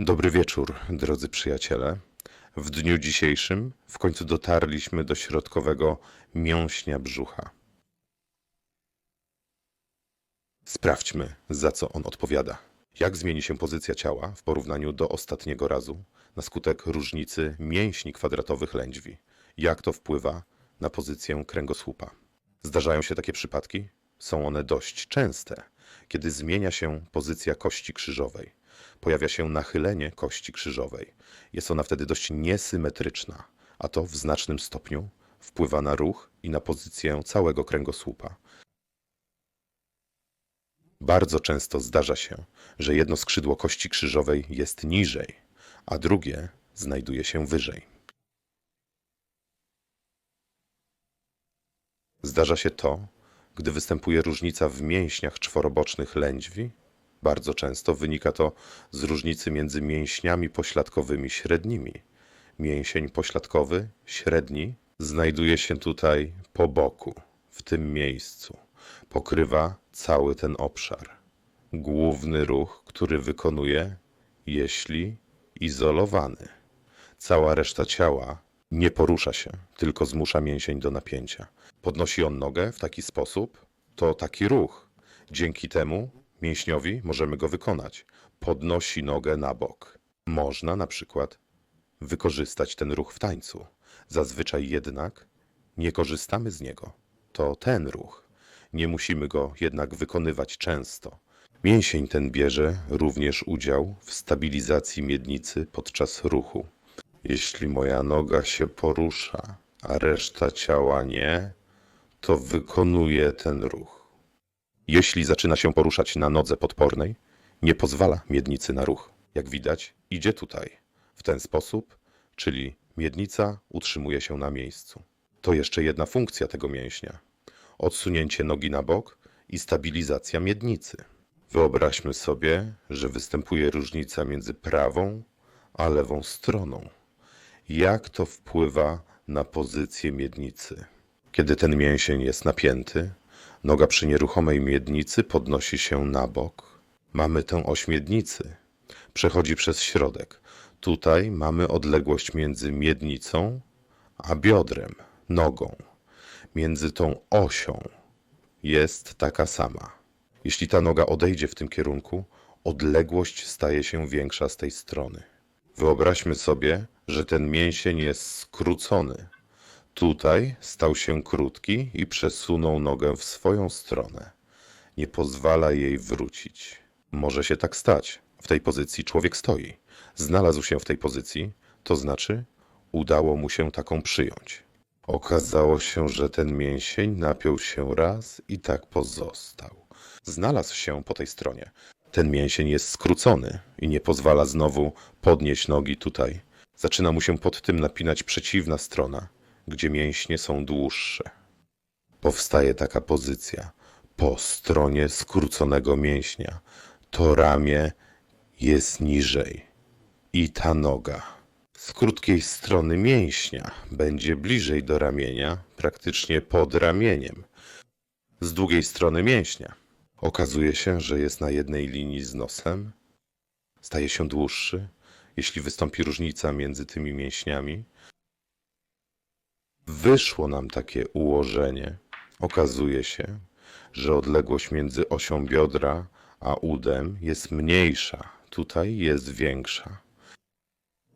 Dobry wieczór, drodzy przyjaciele. W dniu dzisiejszym w końcu dotarliśmy do środkowego mięśnia brzucha. Sprawdźmy, za co on odpowiada. Jak zmieni się pozycja ciała w porównaniu do ostatniego razu na skutek różnicy mięśni kwadratowych lędźwi? Jak to wpływa na pozycję kręgosłupa? Zdarzają się takie przypadki? Są one dość częste, kiedy zmienia się pozycja kości krzyżowej. Pojawia się nachylenie kości krzyżowej. Jest ona wtedy dość niesymetryczna, a to w znacznym stopniu wpływa na ruch i na pozycję całego kręgosłupa. Bardzo często zdarza się, że jedno skrzydło kości krzyżowej jest niżej, a drugie znajduje się wyżej. Zdarza się to, gdy występuje różnica w mięśniach czworobocznych lędźwi. Bardzo często wynika to z różnicy między mięśniami pośladkowymi średnimi. Mięsień pośladkowy, średni, znajduje się tutaj po boku, w tym miejscu. Pokrywa cały ten obszar. Główny ruch, który wykonuje, jeśli izolowany. Cała reszta ciała nie porusza się, tylko zmusza mięsień do napięcia. Podnosi on nogę w taki sposób, to taki ruch. Dzięki temu mięśniowi możemy go wykonać. Podnosi nogę na bok. Można na przykład wykorzystać ten ruch w tańcu. Zazwyczaj jednak nie korzystamy z niego. To ten ruch. Nie musimy go jednak wykonywać często. Mięsień ten bierze również udział w stabilizacji miednicy podczas ruchu. Jeśli moja noga się porusza, a reszta ciała nie, to wykonuje ten ruch. Jeśli zaczyna się poruszać na nodze podpornej, nie pozwala miednicy na ruch. Jak widać, idzie tutaj. W ten sposób, czyli miednica utrzymuje się na miejscu. To jeszcze jedna funkcja tego mięśnia. Odsunięcie nogi na bok i stabilizacja miednicy. Wyobraźmy sobie, że występuje różnica między prawą a lewą stroną. Jak to wpływa na pozycję miednicy? Kiedy ten mięsień jest napięty, noga przy nieruchomej miednicy podnosi się na bok. Mamy tę oś miednicy. Przechodzi przez środek. Tutaj mamy odległość między miednicą a biodrem, nogą. Między tą osią jest taka sama. Jeśli ta noga odejdzie w tym kierunku, odległość staje się większa z tej strony. Wyobraźmy sobie, że ten mięsień jest skrócony. Tutaj stał się krótki i przesunął nogę w swoją stronę. Nie pozwala jej wrócić. Może się tak stać. W tej pozycji człowiek stoi. Znalazł się w tej pozycji, to znaczy udało mu się taką przyjąć. Okazało się, że ten mięsień napiął się raz i tak pozostał. Znalazł się po tej stronie. Ten mięsień jest skrócony i nie pozwala znowu podnieść nogi tutaj. Zaczyna mu się pod tym napinać przeciwna strona, gdzie mięśnie są dłuższe. Powstaje taka pozycja po stronie skróconego mięśnia. To ramię jest niżej i ta noga z krótkiej strony mięśnia będzie bliżej do ramienia, praktycznie pod ramieniem. Z długiej strony mięśnia okazuje się, że jest na jednej linii z nosem, staje się dłuższy, jeśli wystąpi różnica między tymi mięśniami. Wyszło nam takie ułożenie. Okazuje się, że odległość między osią biodra a udem jest mniejsza, tutaj jest większa.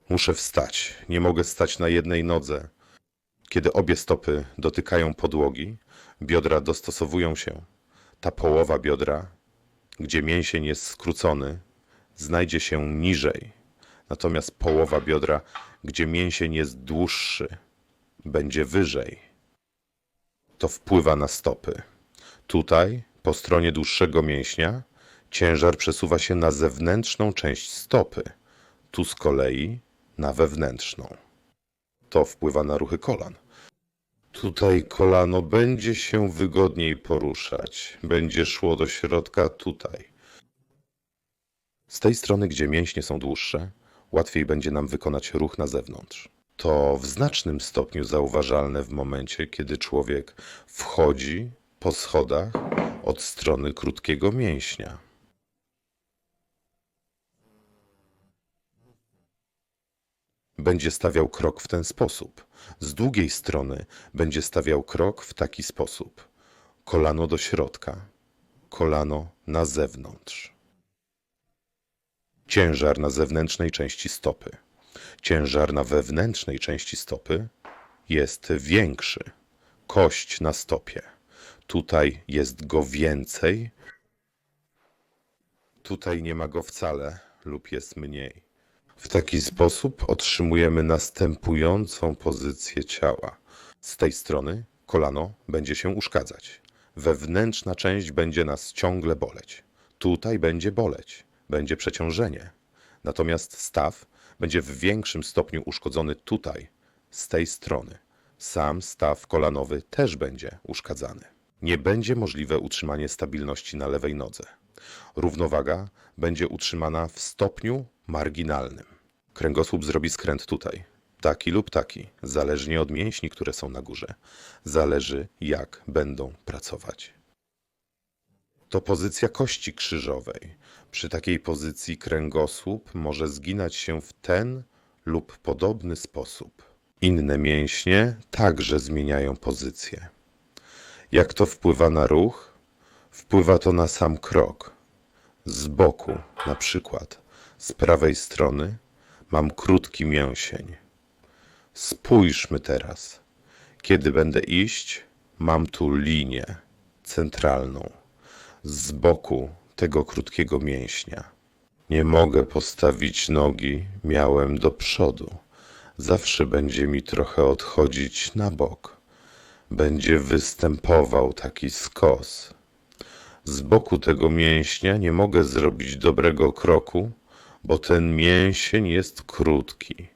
Muszę wstać. Nie mogę stać na jednej nodze. Kiedy obie stopy dotykają podłogi, biodra dostosowują się. Ta połowa biodra, gdzie mięsień jest skrócony, znajdzie się niżej. Natomiast połowa biodra, gdzie mięsień jest dłuższy, będzie wyżej. To wpływa na stopy. Tutaj, po stronie dłuższego mięśnia, ciężar przesuwa się na zewnętrzną część stopy. Tu z kolei na wewnętrzną. To wpływa na ruchy kolan. Tutaj kolano będzie się wygodniej poruszać, będzie szło do środka tutaj. Z tej strony, gdzie mięśnie są dłuższe, łatwiej będzie nam wykonać ruch na zewnątrz. To w znacznym stopniu zauważalne w momencie, kiedy człowiek wchodzi po schodach od strony krótkiego mięśnia. będzie stawiał krok w ten sposób. Z drugiej strony będzie stawiał krok w taki sposób. Kolano do środka, kolano na zewnątrz. Ciężar na zewnętrznej części stopy. Ciężar na wewnętrznej części stopy jest większy. Kość na stopie. Tutaj jest go więcej. Tutaj nie ma go wcale lub jest mniej. W taki sposób otrzymujemy następującą pozycję ciała. Z tej strony kolano będzie się uszkadzać. Wewnętrzna część będzie nas ciągle boleć. Tutaj będzie boleć, będzie przeciążenie. Natomiast staw będzie w większym stopniu uszkodzony tutaj, z tej strony. Sam staw kolanowy też będzie uszkadzany. Nie będzie możliwe utrzymanie stabilności na lewej nodze. Równowaga będzie utrzymana w stopniu marginalnym. Kręgosłup zrobi skręt tutaj, taki lub taki, zależnie od mięśni, które są na górze. Zależy, jak będą pracować. To pozycja kości krzyżowej. Przy takiej pozycji kręgosłup może zginać się w ten lub podobny sposób. Inne mięśnie także zmieniają pozycję. Jak to wpływa na ruch? Wpływa to na sam krok. Z boku, na przykład, z prawej strony, mam krótki mięsień. Spójrzmy teraz. Kiedy będę iść, mam tu linię centralną z boku tego krótkiego mięśnia. Nie mogę postawić nogi, miałem do przodu. Zawsze będzie mi trochę odchodzić na bok. Będzie występował taki skos. Z boku tego mięśnia nie mogę zrobić dobrego kroku, bo ten mięsień jest krótki,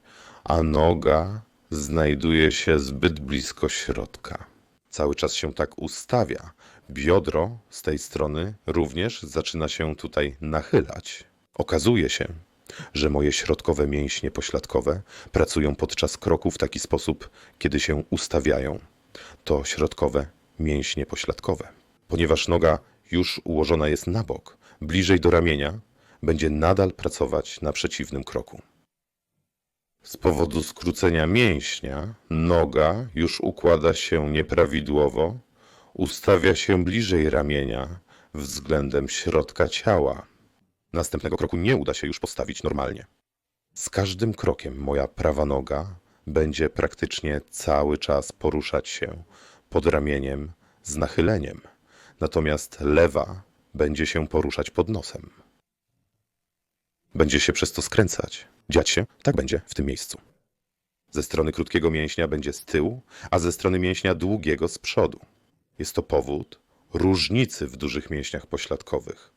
a noga znajduje się zbyt blisko środka. Cały czas się tak ustawia. Biodro z tej strony również zaczyna się tutaj nachylać. Okazuje się, że moje środkowe mięśnie pośladkowe pracują podczas kroku w taki sposób, kiedy się ustawiają. To środkowe mięśnie pośladkowe. Ponieważ noga już ułożona jest na bok, bliżej do ramienia, będzie nadal pracować na przeciwnym kroku. Z powodu skrócenia mięśnia noga już układa się nieprawidłowo, ustawia się bliżej ramienia względem środka ciała. Następnego kroku nie uda się już postawić normalnie. Z każdym krokiem moja prawa noga będzie praktycznie cały czas poruszać się pod ramieniem z nachyleniem, natomiast lewa będzie się poruszać pod nosem. Będzie się przez to skręcać. Dziać się, tak będzie w tym miejscu. Ze strony krótkiego mięśnia będzie z tyłu, a ze strony mięśnia długiego z przodu. Jest to powód różnicy w dużych mięśniach pośladkowych.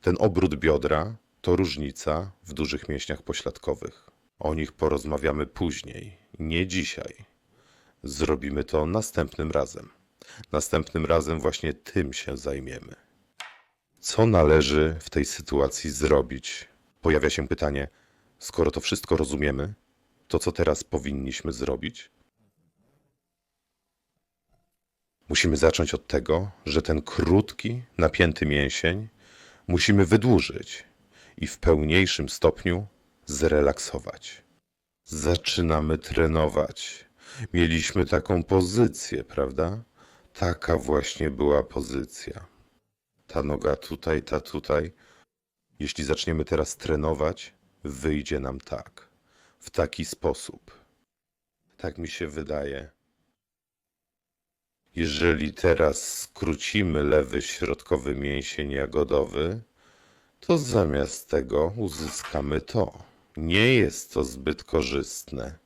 Ten obrót biodra to różnica w dużych mięśniach pośladkowych. O nich porozmawiamy później, nie dzisiaj. Zrobimy to następnym razem. Następnym razem właśnie tym się zajmiemy. Co należy w tej sytuacji zrobić? Pojawia się pytanie, skoro to wszystko rozumiemy, to co teraz powinniśmy zrobić? Musimy zacząć od tego, że ten krótki, napięty mięsień musimy wydłużyć i w pełniejszym stopniu zrelaksować. Zaczynamy trenować. Mieliśmy taką pozycję, prawda? Taka właśnie była pozycja. Ta noga tutaj, ta tutaj. Jeśli zaczniemy teraz trenować, wyjdzie nam tak. W taki sposób. Tak mi się wydaje. Jeżeli teraz skrócimy lewy środkowy mięsień jagodowy, to zamiast tego uzyskamy to. Nie jest to zbyt korzystne.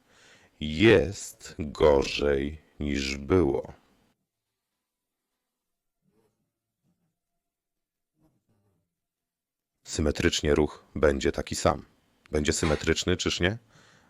Jest gorzej niż było. Symetrycznie ruch będzie taki sam. Będzie symetryczny, czyż nie?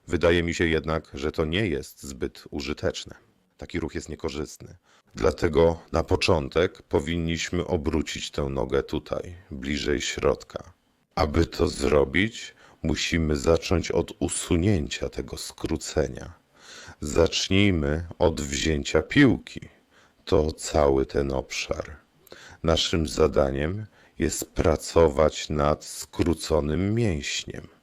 Wydaje mi się jednak, że to nie jest zbyt użyteczne. Taki ruch jest niekorzystny. Dlatego na początek powinniśmy obrócić tę nogę tutaj, bliżej środka. Aby to zrobić, musimy zacząć od usunięcia tego skrócenia. Zacznijmy od wzięcia piłki. To cały ten obszar. Naszym zadaniem jest pracować nad skróconym mięśniem.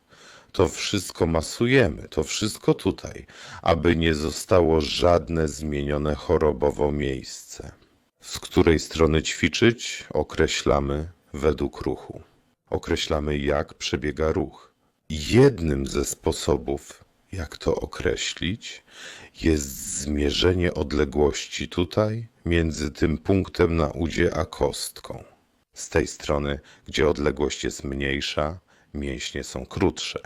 To wszystko masujemy, to wszystko tutaj, aby nie zostało żadne zmienione chorobowo miejsce. Z której strony ćwiczyć, określamy według ruchu. Określamy, jak przebiega ruch. Jednym ze sposobów, jak to określić, jest zmierzenie odległości tutaj między tym punktem na udzie a kostką. Z tej strony, gdzie odległość jest mniejsza, mięśnie są krótsze.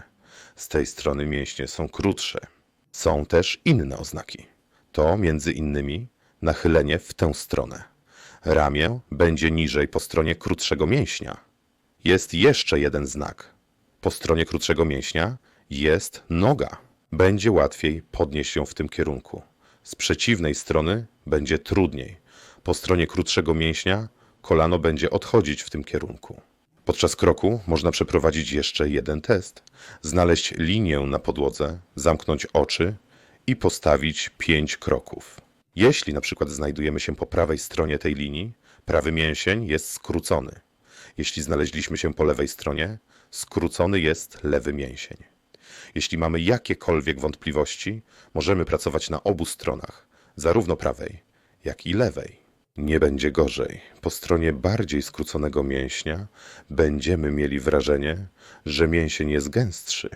Z tej strony mięśnie są krótsze. Są też inne oznaki. To między innymi nachylenie w tę stronę. Ramię będzie niżej po stronie krótszego mięśnia. Jest jeszcze jeden znak. Po stronie krótszego mięśnia jest noga. Będzie łatwiej podnieść ją w tym kierunku. Z przeciwnej strony będzie trudniej. Po stronie krótszego mięśnia kolano będzie odchodzić w tym kierunku. Podczas kroku można przeprowadzić jeszcze jeden test. Znaleźć linię na podłodze, zamknąć oczy i postawić pięć kroków. Jeśli na przykład znajdujemy się po prawej stronie tej linii, prawy mięsień jest skrócony. Jeśli znaleźliśmy się po lewej stronie, skrócony jest lewy mięsień. Jeśli mamy jakiekolwiek wątpliwości, możemy pracować na obu stronach, zarówno prawej, jak i lewej. Nie będzie gorzej. Po stronie bardziej skróconego mięśnia będziemy mieli wrażenie, że mięsień jest gęstszy,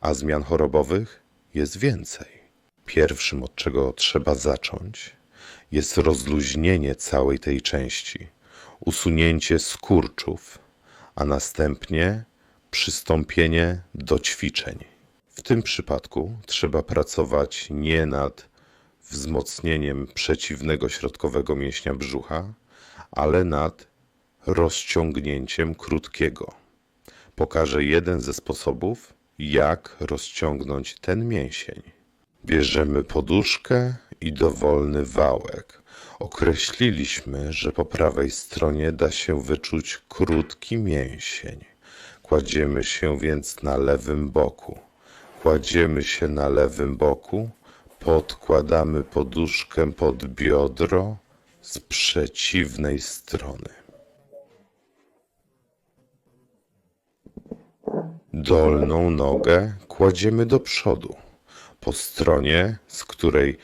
a zmian chorobowych jest więcej. Pierwszym, od czego trzeba zacząć, jest rozluźnienie całej tej części, usunięcie skurczów, a następnie przystąpienie do ćwiczeń. W tym przypadku trzeba pracować nie nad wzmocnieniem przeciwnego środkowego mięśnia brzucha, ale nad rozciągnięciem krótkiego. Pokażę jeden ze sposobów, jak rozciągnąć ten mięsień. Bierzemy poduszkę i dowolny wałek. Określiliśmy, że po prawej stronie da się wyczuć krótki mięsień. Kładziemy się więc na lewym boku. Kładziemy się na lewym boku, podkładamy poduszkę pod biodro z przeciwnej strony. Dolną nogę kładziemy do przodu, po stronie, z której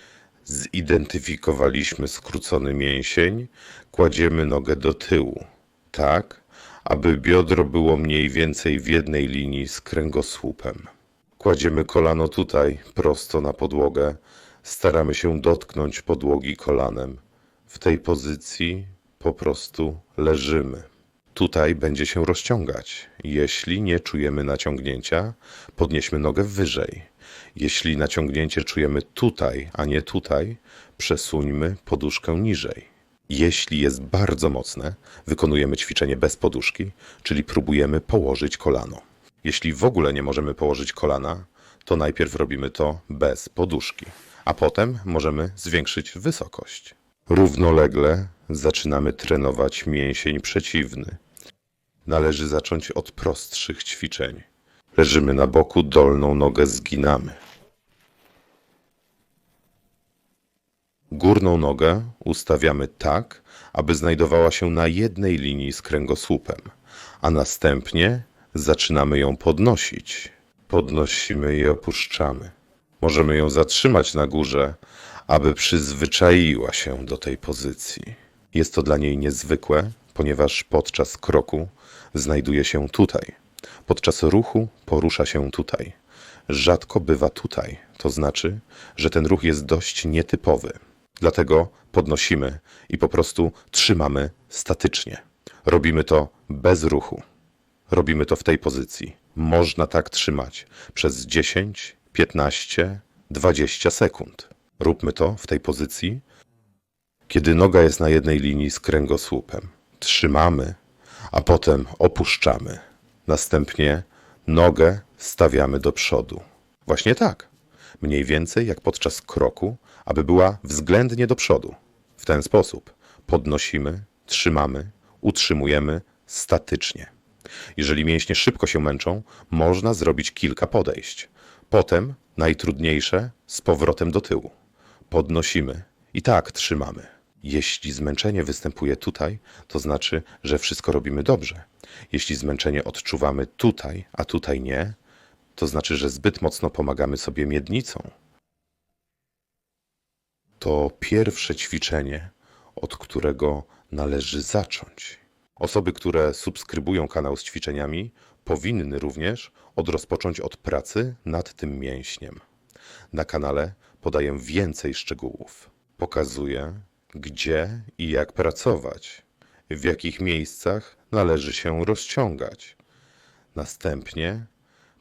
zidentyfikowaliśmy skrócony mięsień, kładziemy nogę do tyłu, tak, aby biodro było mniej więcej w jednej linii z kręgosłupem. Kładziemy kolano tutaj, prosto na podłogę, staramy się dotknąć podłogi kolanem. W tej pozycji po prostu leżymy. Tutaj będzie się rozciągać. Jeśli nie czujemy naciągnięcia, podnieśmy nogę wyżej. Jeśli naciągnięcie czujemy tutaj, a nie tutaj, przesuńmy poduszkę niżej. Jeśli jest bardzo mocne, wykonujemy ćwiczenie bez poduszki, czyli próbujemy położyć kolano. Jeśli w ogóle nie możemy położyć kolana, to najpierw robimy to bez poduszki, a potem możemy zwiększyć wysokość. Równolegle zaczynamy trenować mięsień przeciwny. Należy zacząć od prostszych ćwiczeń. Leżymy na boku, dolną nogę zginamy. Górną nogę ustawiamy tak, aby znajdowała się na jednej linii z kręgosłupem, a następnie zaczynamy ją podnosić. Podnosimy i opuszczamy. Możemy ją zatrzymać na górze, aby przyzwyczaiła się do tej pozycji. Jest to dla niej niezwykłe, ponieważ podczas kroku znajduje się tutaj. Podczas ruchu porusza się tutaj. Rzadko bywa tutaj, to znaczy, że ten ruch jest dość nietypowy. Dlatego podnosimy i po prostu trzymamy statycznie. Robimy to bez ruchu. Robimy to w tej pozycji. Można tak trzymać przez 10, 15, 20 sekund. Róbmy to w tej pozycji, kiedy noga jest na jednej linii z kręgosłupem. Trzymamy, a potem opuszczamy. Następnie nogę stawiamy do przodu. Właśnie tak. Mniej więcej jak podczas kroku, aby była względnie do przodu. W ten sposób podnosimy, trzymamy, utrzymujemy statycznie. Jeżeli mięśnie szybko się męczą, można zrobić kilka podejść. Potem, najtrudniejsze, z powrotem do tyłu. Podnosimy i tak trzymamy. Jeśli zmęczenie występuje tutaj, to znaczy, że wszystko robimy dobrze. Jeśli zmęczenie odczuwamy tutaj, a tutaj nie, to znaczy, że zbyt mocno pomagamy sobie miednicą. To pierwsze ćwiczenie, od którego należy zacząć. Osoby, które subskrybują kanał z ćwiczeniami, powinny również odrozpocząć od pracy nad tym mięśniem. Na kanale podaję więcej szczegółów. Pokazuję, gdzie i jak pracować, w jakich miejscach należy się rozciągać. Następnie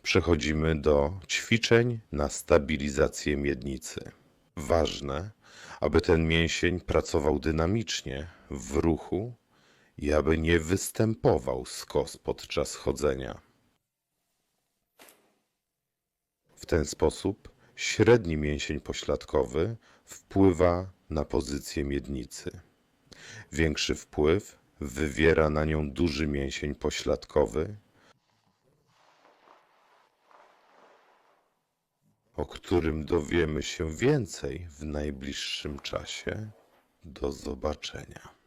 przechodzimy do ćwiczeń na stabilizację miednicy. Ważne, aby ten mięsień pracował dynamicznie, w ruchu i aby nie występował skos podczas chodzenia. W ten sposób średni mięsień pośladkowy wpływa na pozycję miednicy. Większy wpływ wywiera na nią duży mięsień pośladkowy, o którym dowiemy się więcej w najbliższym czasie. Do zobaczenia.